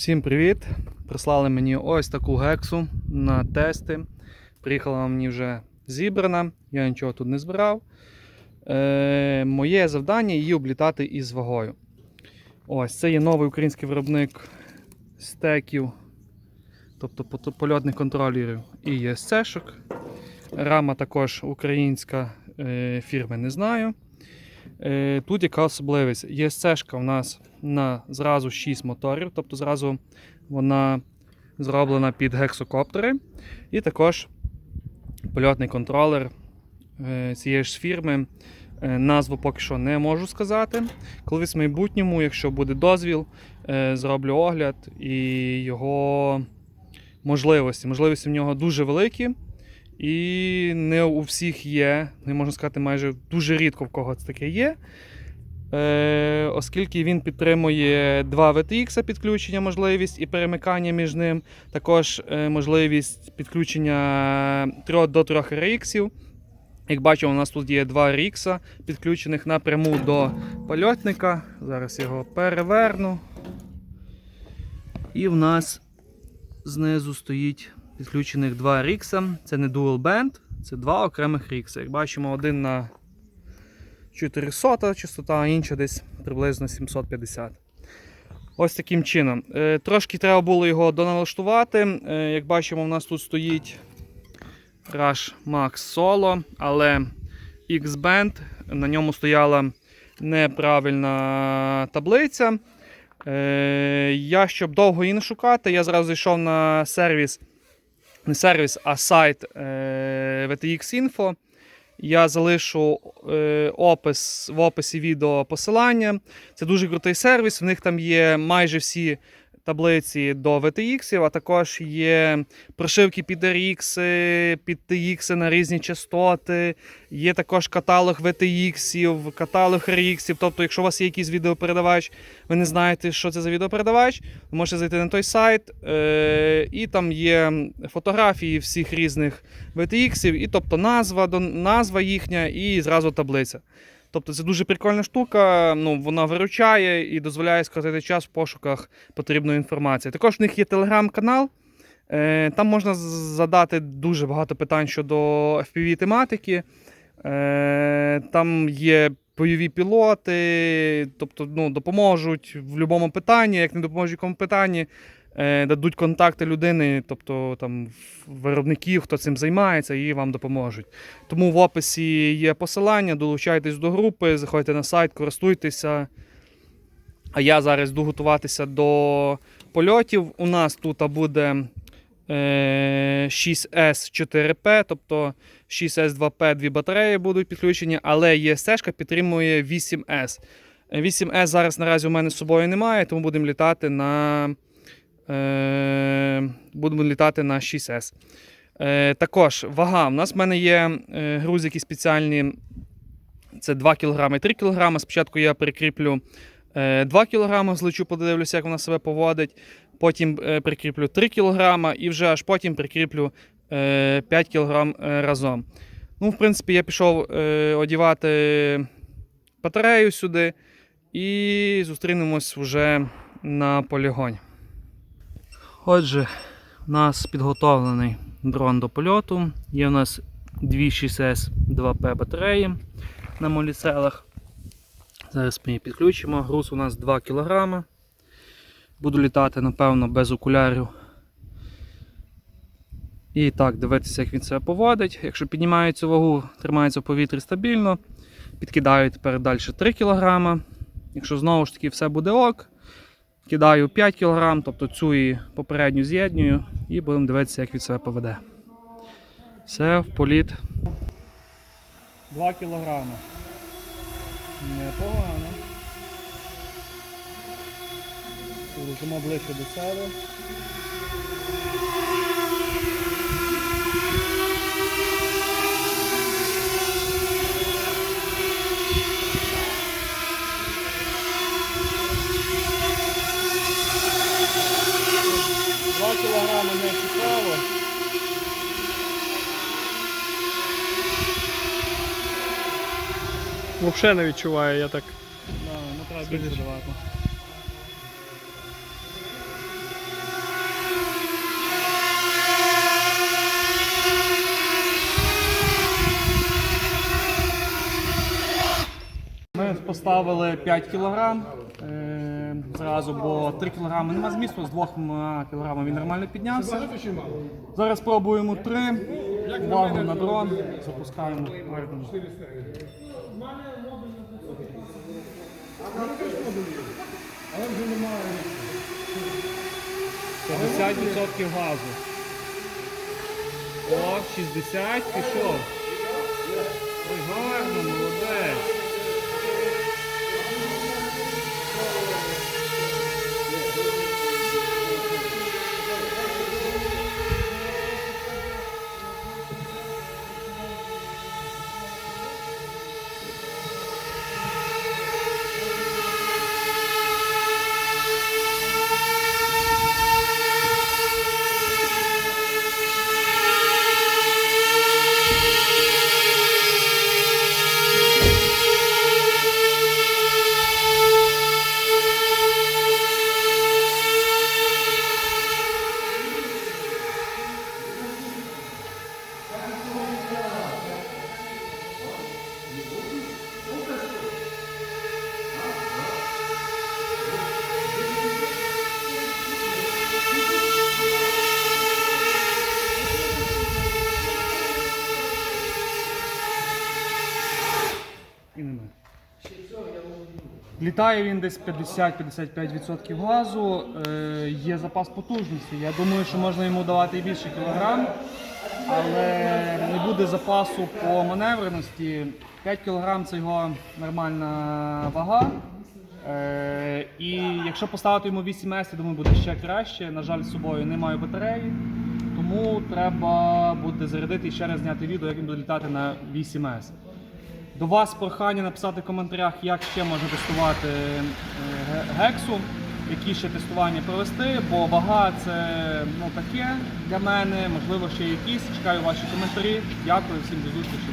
Всім привіт! Прислали мені ось таку гексу на тести. Приїхала мені вже зібрана, я нічого тут не збирав. Е, моє завдання її облітати із вагою. Ось це є новий український виробник стеків, тобто польотних контролерів і ЄСЦ-шок. Рама також українська е, фірми не знаю. Е, Тут яка особливість? ЄСЦ-шка у нас на зразу 6 моторів, тобто зразу вона зроблена під гексокоптери. І також польотний контролер е, цієї ж фірми. Е, Назву поки що не можу сказати. Колись в майбутньому, якщо буде дозвіл, зроблю огляд і його можливості. Можливості в нього дуже великі. І не у всіх є, не можна сказати, майже дуже рідко в кого це таке є. Е, оскільки він підтримує два VTX підключення, можливість і перемикання між ним, також е, можливість підключення 3 до 3 RX. Як бачимо, у нас тут є два RX підключених напряму до польотника. Зараз його переверну. І в нас знизу стоїть підключених два RX. Це не Dual Band, це два окремих RX. Як бачимо, один на 400 частота, а інша десь приблизно 750. Ось таким чином. Е, Трошки треба було його доналаштувати. Е, Як бачимо, у нас тут стоїть Rush Max Solo, але X-Band, на ньому стояла неправильна таблиця. Е, Я, щоб довго її не шукати, я зразу зайшов на сервіс, не сервіс, а сайт е, VTX Info. Я залишу е, опис в описі відео посилання. Це дуже крутий сервіс. В них там є майже всі таблиці до VTX, а також є прошивки під RX, під TX на різні частоти. Є також каталог VTX, каталог RX. Тобто, якщо у вас є якийсь відеопередавач, ви не знаєте, що це за відеопередавач, ви можете зайти на той сайт, е, і там є фотографії всіх різних VTX, і тобто назва, назва їхня і зразу таблиця. Тобто це дуже прикольна штука, ну, вона виручає і дозволяє скоротити час в пошуках потрібної інформації. Також в них є телеграм-канал. Е, Там можна задати дуже багато питань щодо FPV-тематики. Е, Там є бойові пілоти, тобто ну, допоможуть в будь-якому питанні, як не допоможуть в якому питанні, дадуть контакти людини, тобто там виробників, хто цим займається, і вам допоможуть. Тому в описі є посилання, долучайтесь до групи, заходьте на сайт, користуйтеся. А я зараз йду готуватися до польотів. У нас тут буде е, 6S4P, тобто 6S2P, дві батареї будуть підключені, але ЄСЦ підтримує 8S. 8S зараз наразі у мене з собою немає, тому будемо літати на, е, будемо літати на 6S. Е, також вага. У нас в мене є е, грузики спеціальні. Це 2 кг і 3 кг. Спочатку я прикріплю е, 2 кг, злечу, подивлюся, як вона себе поводить. Потім е, прикріплю 3 кг і вже аж потім прикріплю е, 5 кг е, разом. Ну, в принципі, я пішов е, одівати батарею сюди і зустрінемось вже на полігоні. Отже, у нас підготовлений дрон до польоту. Є у нас 2 6S 2P батареї на моліцелах. Зараз ми її підключимо. Груз у нас 2 кг. Буду літати, напевно, без окулярів. І так, дивитися, як він себе поводить. Якщо піднімаю цю вагу, тримається в повітрі стабільно. Підкидаю тепер далі 3 кг. Якщо знову ж таки все буде ок, кидаю 5 кг, тобто цю і попередню з'єднюю, і будемо дивитися, як від себе поведе. Все, в політ. 2 кг. Непогано. Рухимо ближче до себе. взагалі не відчуває, я так. Да, ну треба більше давати. Ми поставили 5 кг е, зразу, бо 3 кг нема змісту, з 2 кг він нормально піднявся. Зараз пробуємо 3, увагу на дрон, запускаємо. Гарно. 50% газу. О, 60 пішов. Ой, гарно, молодець. Літає він десь 50-55% газу, е, є запас потужності. Я думаю, що можна йому давати і більше кілограм, але не буде запасу по маневреності. 5 кг це його нормальна вага. Е, і якщо поставити йому 8 с я думаю, буде ще краще. На жаль, з собою не маю батареї, тому треба буде зарядити і ще раз зняти відео, як він буде літати на 8 с до вас прохання написати в коментарях, як ще можна тестувати е, гексу, які ще тестування провести, бо вага це ну, таке для мене, можливо, ще якісь. Чекаю ваші коментарі. Дякую всім до зустрічі.